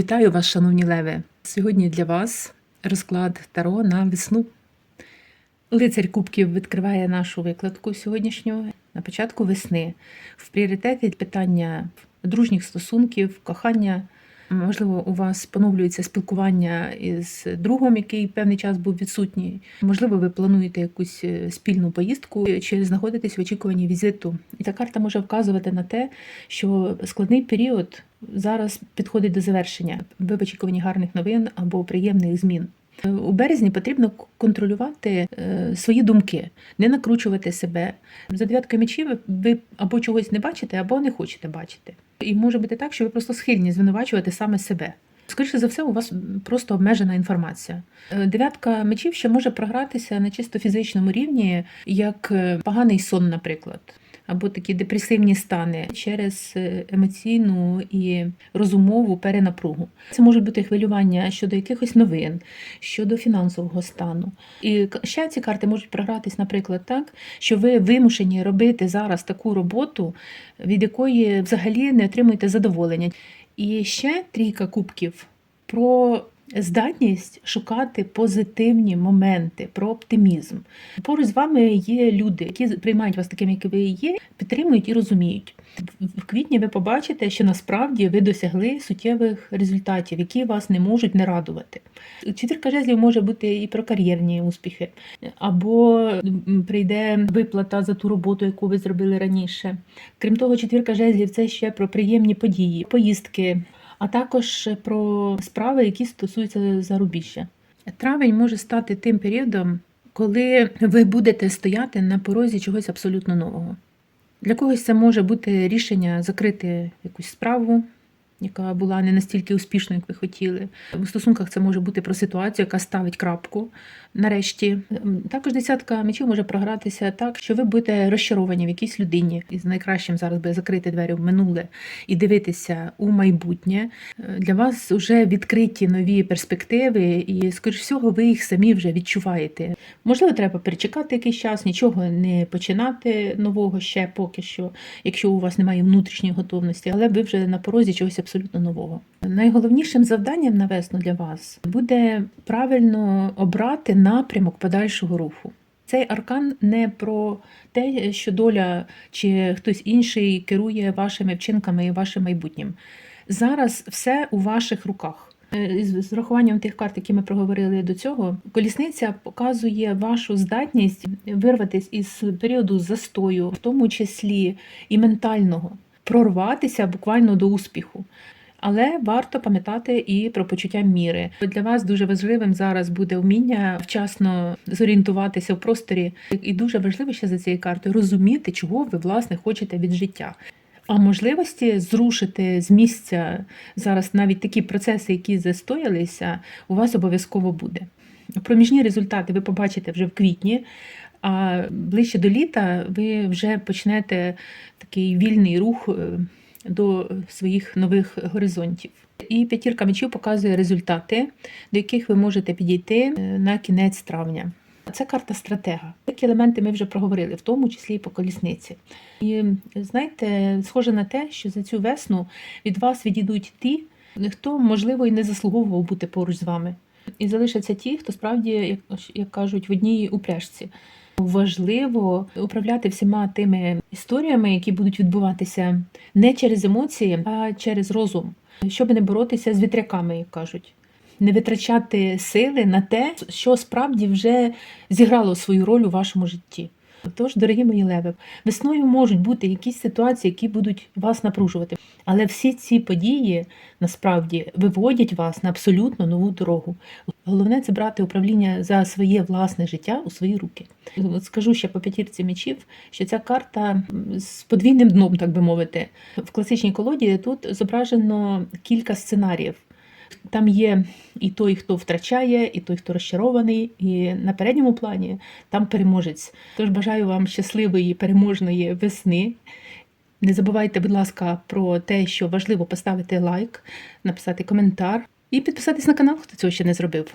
Вітаю вас, шановні леви! Сьогодні для вас розклад Таро на весну. Лицар Кубків відкриває нашу викладку сьогоднішню на початку весни. В пріоритеті питання дружніх стосунків, кохання. Можливо, у вас поновлюється спілкування із другом, який певний час був відсутній. Можливо, ви плануєте якусь е, спільну поїздку чи знаходитесь в очікуванні візиту. І ця карта може вказувати на те, що складний період зараз підходить до завершення. Ви в очікуванні гарних новин або приємних змін. У березні потрібно контролювати е, свої думки, не накручувати себе. За дев'яткою мечів ви або чогось не бачите, або не хочете бачити. І може бути так, що ви просто схильні звинувачувати саме себе. Скоріше за все, у вас просто обмежена інформація. Е, Дев'ятка мечів ще може програтися на чисто фізичному рівні, як е, поганий сон, наприклад, або такі депресивні стани через е, емоційну і розумову перенапругу. Це можуть бути хвилювання щодо якихось новин, щодо фінансового стану. І ще ці карти можуть програтись, наприклад, так, що ви вимушені робити зараз таку роботу, від якої взагалі не отримуєте задоволення. І ще трійка кубків про здатність шукати позитивні моменти, про оптимізм. Поруч з вами є люди, які приймають вас таким, яким ви є, підтримують і розуміють. В квітні ви побачите, що насправді ви досягли суттєвих результатів, які вас не можуть не радувати. Четвірка жезлів може бути і про кар'єрні успіхи, або прийде виплата за ту роботу, яку ви зробили раніше. Крім того, четвірка жезлів це ще про приємні події, поїздки, а також про справи, які стосуються зарубіжжя. Травень може стати тим періодом, коли ви будете стояти на порозі чогось абсолютно нового. Для когось це може бути рішення закрити якусь справу, яка була не настільки успішною, як ви хотіли. У стосунках це може бути про ситуацію, яка ставить крапку. Нарешті також десятка мечів може програтися так, що ви будете розчаровані в якійсь людині, і з найкращим зараз би закрити двері в минуле і дивитися у майбутнє. Е, Для вас вже відкриті нові перспективи, і скоріш всього, ви їх самі вже відчуваєте. Можливо, треба перечекати якийсь час, нічого не починати нового ще поки що, якщо у вас немає внутрішньої готовності, але ви вже на порозі чогось абсолютно нового. Найголовнішим завданням на весну для вас буде правильно обрати напрямок подальшого руху. Цей аркан не про те, що доля чи хтось інший керує вашими вчинками і вашим майбутнім. Зараз все у ваших руках. Е, з врахуванням тих карт, які ми проговорили до цього, колісниця показує вашу здатність вирватися із періоду застою, в тому числі і ментального, прорватися буквально до успіху. Але варто пам'ятати і про почуття міри. Для вас дуже важливим зараз буде вміння вчасно зорієнтуватися в просторі, і дуже важливо ще за цією картою розуміти, чого ви власне хочете від життя. А можливості зрушити з місця зараз навіть такі процеси, які застоялися, у вас обов'язково буде. Проміжні результати ви побачите вже в квітні, а ближче до літа ви вже почнете такий вільний рух е, до своїх нових горизонтів. І п'ятірка мечів показує результати, до яких ви можете підійти е, на кінець травня. Це карта стратега. Такі елементи ми вже проговорили, в тому числі і по колісниці. І знаєте, схоже на те, що за цю весну від вас відійдуть ті, хто, можливо, і не заслуговував бути поруч з вами. І залишаться ті, хто справді, як, як кажуть, в одній упряжці. Важливо управляти всіма тими історіями, які будуть відбуватися не через емоції, а через розум, щоб не боротися з вітряками, як кажуть. Не витрачати сили на те, що справді вже зіграло свою роль у вашому житті. Тож, дорогі мої леви, весною можуть бути якісь ситуації, які будуть вас напружувати. Але всі ці події насправді виводять вас на абсолютно нову дорогу. Головне це брати управління за своє власне життя у свої руки. От скажу ще по п'ятірці мечів, що ця карта з подвійним дном, так би мовити. В класичній колоді тут зображено кілька сценаріїв. Там є і той, хто втрачає, і той, хто розчарований, і на передньому плані там переможець. Тож бажаю вам щасливої переможної весни. Не забувайте, будь ласка, про те, що важливо поставити лайк, написати коментар і підписатись на канал, хто цього ще не зробив.